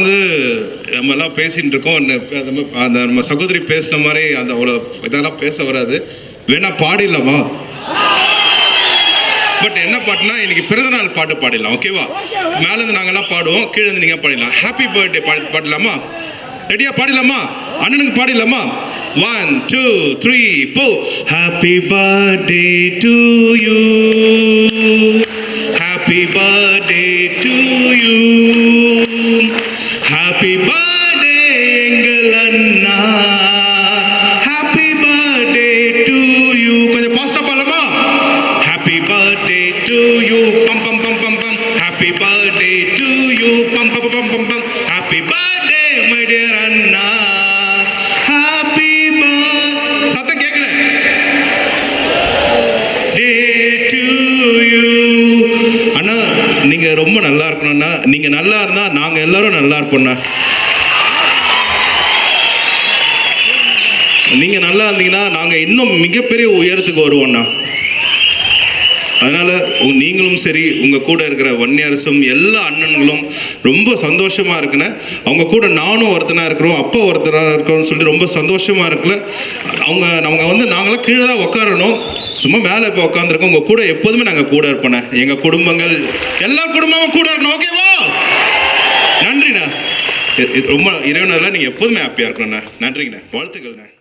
வந்து நம்ம எல்லாம் அந்த இருக்கோம். அந்த நம்ம சகோதரி பேசின மாதிரி அந்த அவ்வளோ இதெல்லாம் பேச வராது. வேணா பாடிடலாமா பட் என்ன பாட்டுனா இன்னைக்கு பிறந்தநாள் பாட்டு பாடிடலாம் ஓகேவா மேலேருந்து நாங்கெல்லாம் பாடுவோம் கீழே இருந்து நீங்கள் பாடிடலாம். ஹாப்பி பர்த்டே பாடி பாடலாமா? ரெடியா பாடிடலாமா? அண்ணனுக்கு பாடிடலாமா? ஒன் டூ த்ரீ போ happy birthday to you happy birthday to you happy birthday எங்கள் அண்ணா ஹாப்பி பர்த்டே டு யூ கொஞ்சம் பாஸ்டா பாடலாமா ஹாப்பி பர்த்டே டு யூ பம் பம் பம் பம் பம் ஹாப்பி பர்த்டே டு யூ பம் பம் பம் பம் பம் ஹாப்பி பர்த்டே மை டியர் அண்ணா நீங்க ரொம்ப நல்லா இருக்கணும்னா நீங்க நல்லா இருந்தா நாங்க எல்லாரும் நல்லா இருப்போம்ண்ணா நீங்க நல்லா இருந்தீங்கன்னா நாங்க இன்னும் மிகப்பெரிய உயரத்துக்கு வருவோம்ண்ணா அதனால் உ- நீங்களும் சரி உங்கள் கூட இருக்கிற வன்னியரசும் எல்லா அண்ணன்களும் ரொம்ப சந்தோஷமாக இருக்குன்னு அவங்க கூட நானும் ஒருத்தனாக இருக்கிறோம் அப்பா ஒருத்தரா இருக்கிறோம்னு சொல்லிட்டு ரொம்ப சந்தோஷமாக இருக்குல்ல. அவங்க அவங்க வந்து நாங்களாம் கீழே தான் உட்காரணும் சும்மா மேலே இப்போ உட்காந்துருக்கோம் உங்கள் கூட எப்போதுமே நாங்கள் கூட இருப்போண்ணே எங்கள் குடும்பங்கள் எல்லா குடும்பமும் கூட இருக்கணும். ஓகேவா நன்றிண்ணா. இ- இ- ரொம்ப இறைவனெல்லாம் நீங்கள் எப்போதுமே ஹாப்பியாக இருக்கணும்ண்ணா. நன்றிங்கண்ணா. வாழ்த்துக்கள்ண்ணா.